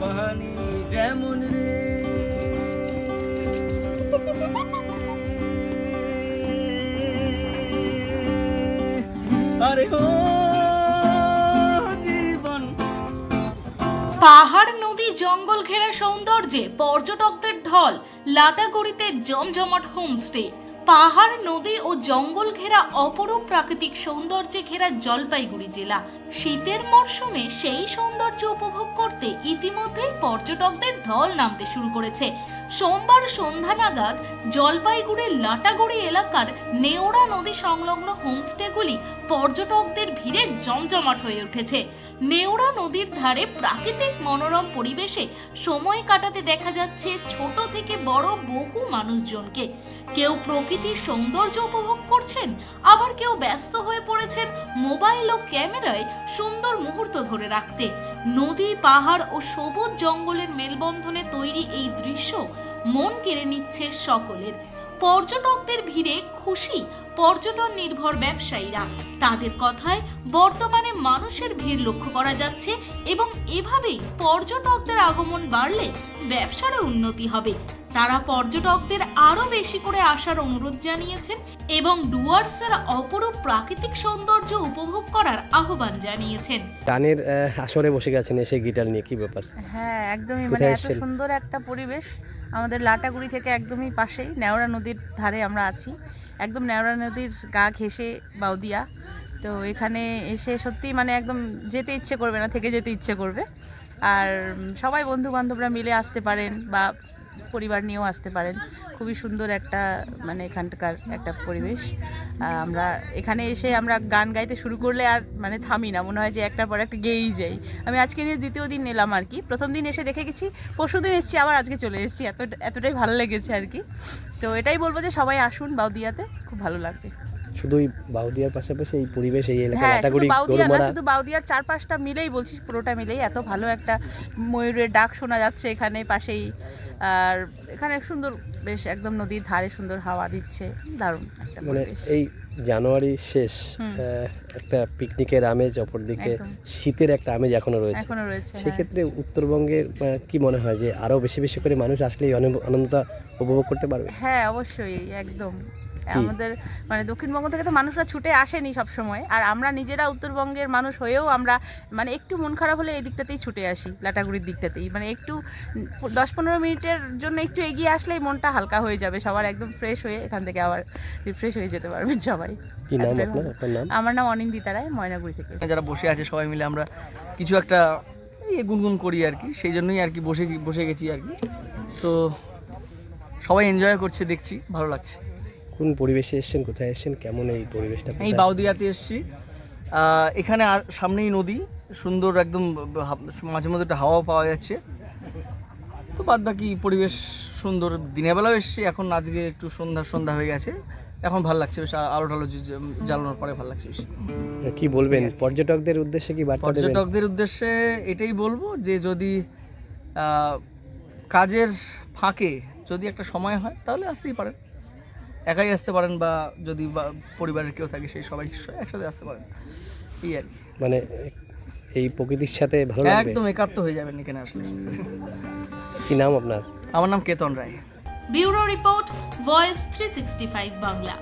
পানি যেমন রে। আরে ও জীবন। পাহাড়, নদী, জঙ্গল ঘেরা সৌন্দর্যে পর্যটকদের ঢল, লাটাগুড়িতে জমজমাট হোমস্টে। পাহাড়, নদী ও জঙ্গল ঘেরা অপরূপ প্রাকৃতিক সৌন্দর্যে ঘেরা জলপাইগুড়ি জেলা। শীতের মরশুমে সেই সৌন্দর্য উপভোগ করতে ইতিমধ্যেই পর্যটকদের ঢল নামতে শুরু করেছে। সোমবার সন্ধ্যা নাগাদ জলপাইগুড়ির লাটাগুড়ি এলাকার নেওড়া নদী সংলগ্ন হোমস্টেগুলি পর্যটকদের ভিড়ে জমজমাট হয়ে উঠেছে। নেওড়া নদীর ধারে প্রাকৃতিক মনোরম পরিবেশে সময় কাটাতে দেখা যাচ্ছে ছোট থেকে বড় বহু মানুষজনকে। কেউ প্রকৃতির সৌন্দর্য উপভোগ করছেন, আবার কেউ ব্যস্ত হয়ে পড়েছেন মোবাইল ও ক্যামেরায় সুন্দর মুহূর্ত ধরে রাখতে। নদী, পাহাড় ও সবুজ জঙ্গলের মেলবন্ধনে তৈরি এই দৃশ্য মন কেড়ে নিচ্ছে সকলের। পর্যটকদের ভিড়ে খুশি পর্যটন নির্ভর ব্যবসায়ীরা। তাদের কথায় বর্তমানে মানুষের ভিড় লক্ষ্য করা যাচ্ছে এবং এভাবেই পর্যটকদের আগমন বাড়লে ব্যবসারও উন্নতি হবে। তারা পর্যটকদের আরও বেশি করে আসার অনুরোধ জানিয়েছেন এবং ডুয়ার্সের অপরূপ প্রাকৃতিক সৌন্দর্য উপভোগ করার আহ্বান জানিয়েছেন। গানের আসরে বসে গেছেন এসে গিটার নিয়ে কি ব্যাপার? হ্যাঁ একদমই মানে এত সুন্দর একটা পরিবেশ। আমাদের লাটাগুড়ি থেকে একদমই পাশেই নেওড়া নদীর ধারে আমরা আছি। একদম নেওড়া নদীর গা ঘেসে বাউদিয়া। তো এখানে এসে সত্যি মানে একদম যেতে ইচ্ছে করবে না, থেকে যেতে ইচ্ছে করবে। আর সবাই বন্ধু বান্ধবরা মিলে আসতে পারেন বা পরিবার নিয়েও আসতে পারেন। খুবই সুন্দর একটা মানে এখানকার একটা পরিবেশ। আমরা এখানে এসে আমরা গান গাইতে শুরু করলে আর মানে থামি না। মনে হয় যে একটার পর একটা গেয়েই যাই। আমি আজকে নিয়ে দ্বিতীয় দিন নিলাম আর কি। প্রথম দিন এসে দেখে গেছি, পরশু দিন এসেছি, আবার আজকে চলে এসেছি। এত এতটাই ভালো লেগেছে আর কি। তো এটাই বলব যে সবাই আসুন বাউদিয়াতে, খুব ভালো লাগবে। শুধুই বাউদিয়ার পাশাপাশি এই পরিবেশ এই এলাকা হ্যাঁ শুধু লাটাগুড়ি গরুমারা। শুধু বাউদিয়ার চারপাশটা মিলেই বলছি পুরোটা মিলেই এত ভালো একটা ময়ূরের ডাক শোনা যাচ্ছে এখানে পাশেই। আর এখানে সুন্দর বেশ একদম নদীর ধারে সুন্দর হাওয়া দিচ্ছে দারুণ একটা মানে এই জানুয়ারি শেষ একটা পিকনিকের আমেজ অপরদিকে। শীতের একটা আমেজ এখনও রয়েছে। হ্যাঁ। সেক্ষেত্রে উত্তরবঙ্গের আহ, কি মনে হয় যে আরও বেশি বেশি করে মানুষ আসলেই আনন্দ- আনন্দটা উপভোগ করতে পারবে? হ্যাঁ অবশ্যই একদম। আমাদের মানে দক্ষিণবঙ্গ থেকে তো মানুষরা ছুটে আসেনি সব সময় আর আমরা নিজেরা উত্তরবঙ্গের মানুষ হয়েও আমরা মানে একটু মন খারাপ হলে এই দিকটাতেই ছুটে আসি লাটাগুড়ির দিকটাতেই। মানে একটু দশ পনেরো মিনিটের জন্য একটু এগিয়ে আসলেই মনটা হালকা হয়ে যাবে সবার একদম ফ্রেশ হয়ে এখান থেকে আবার রিফ্রেশ হয়ে যেতে পারবেন সবাই। কি নাম এতটাই আপনার? ভালো। আপনার নাম? আমার নাম অনিন্দিতা রায় ময়নাগুড়ি থেকে। যারা বসে আছে সবাই মিলে আমরা কিছু একটা এই গুনগুন করি আর কি সেই জন্যই আর কি বসে বসে গেছি আর কি। তো সবাই এনজয় করছে দেখছি ভালো লাগছে। কোন পরিবেশে এসেছেন কোথায় এসেছেন কেমন এই পরিবেশটা এই বাউদিয়াতে এসেছি। এখানে আর সামনেই নদী সুন্দর একদম মাঝে মধ্যে একটা হাওয়া পাওয়া যাচ্ছে। তো বাদ বাকি পরিবেশ সুন্দর দিনের বেলাও এসেছি এখন আজকে একটু সন্ধ্যা সন্ধ্যা হয়ে গেছে। এখন ভালো লাগছে বেশ আলো টালো জ্বালানোর পরে ভালো লাগছে বেশি। কি বলবেন পর্যটকদের উদ্দেশ্যে কি বার্তা পর্যটকদের উদ্দেশ্যে এটাই বলব যে যদি কাজের ফাঁকে যদি একটা সময় হয় তাহলে আসতেই পারেন। একাই আসতে পারেন বা যদি বা- পরিবারের কেউ থাকে সেই সবাই একসাথে আসতে পারেন। এই আর কি। মানে এই প্রকৃতির সাথে ভালো লাগবে? একদম একাত্ম হয়ে যাবেন এখানে আসলে। কি নাম আপনার? আমার নাম Ketan Roy. Bureau report Voice three sixty five Bangla.